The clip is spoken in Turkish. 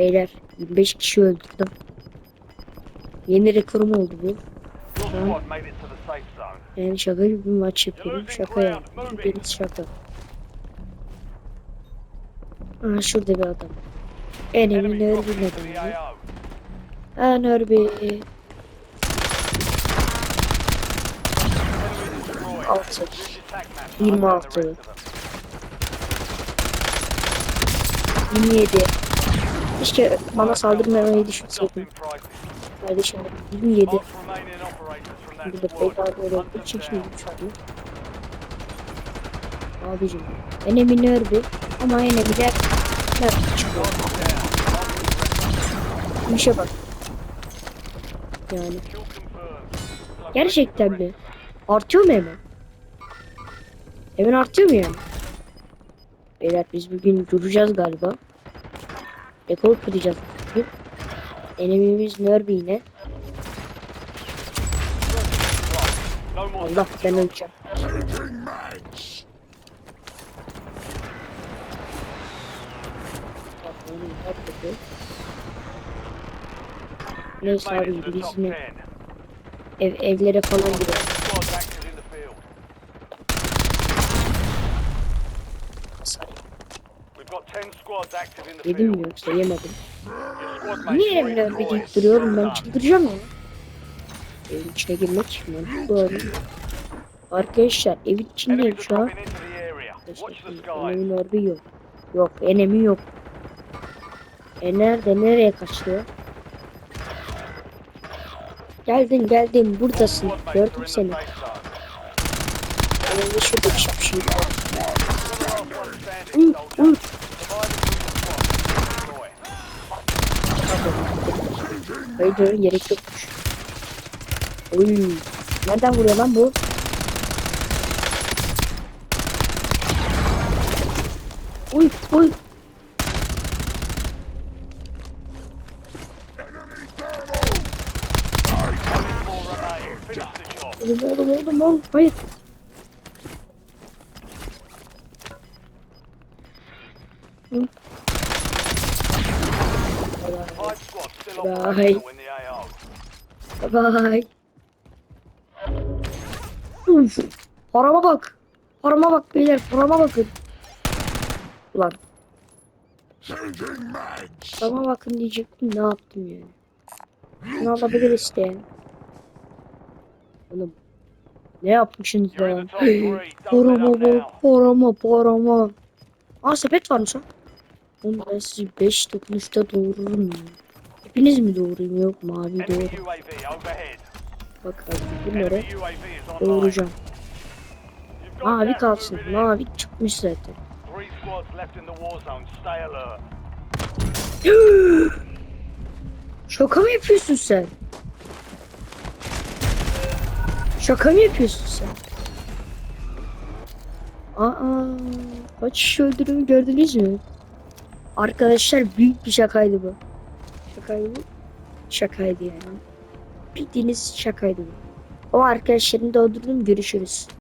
Beyler 25 kişi öldürdüm. Yeni rekorum oldu bu. Zone. Yani şaka gibi bir maç yapıyorum. Şaka yani. Deniz şaka. Aa şurada bir adam. The neden? AO. Ha Nörbi. Altı. Use your tac map. 26. Hunt down the rest of them. 27. Keşke bana saldırmamayı düşünseydim. Prices. Kardeşim 27. Mark remaining operators from that Bir de peygamber down. şimdi şu anda. Abicim. Enemy Nörbi. Ama enemiler Nörbi çıkıyor. Bir şey bak. Yani. Gerçekten mi? Artıyor mu hemen? Hemen artıyor mu yani? Beyler biz bugün duracağız galiba. Rekor kıracağız. Enemimiz Nörbi yine. Allah ben öleceğim. Neyse abi 10. ev, evlere falan gidelim. Yedim mi yoksa yemedim. Niye bir as duruyorum ben çıldıracağım ya. Evin içine girmek mantıklı abi. Arkadaşlar evin içindeyim şu an. Enemin orbi yok. Yok enemi yok. E nerede nereye kaçtı? Geldin geldin buradasın. Gördüm seni. Önümde şurada bir şapşik var. You're the last one standing, Uy soldier. uy. Destroy. Haydi gerek yokmuş. Uy. Nereden vuruyor lan bu? Uy uy. Oğlum oğlum oğlum oğlum. Hayır. Hı. Bye. Bye. Uf. Parama bak. Parama bak beyler. Parama bakın. Ulan. Parama bakın diyecektim. Ne yaptım yani? Bunu alabilir işte. Oğlum. Ne yapmışsınız ya? up bak. now. Parama parama. Aa sepet varmış ha. Oğlum ben sizi 5 dokunuşta doğururum ya. Hepiniz mi doğurayım yok mavi doğru. Bak abi bunları doğuracağım. Mavi kalsın. Mavi çıkmış zaten. Şaka mı yapıyorsun sen? Şaka mı yapıyorsun sen? Aa, kaç kişi öldürdüğümü gördünüz mü? Arkadaşlar büyük bir şakaydı bu. Şakaydı. Şakaydı yani. Bildiğiniz şakaydı. O arkadaşlarını da öldürdüm görüşürüz.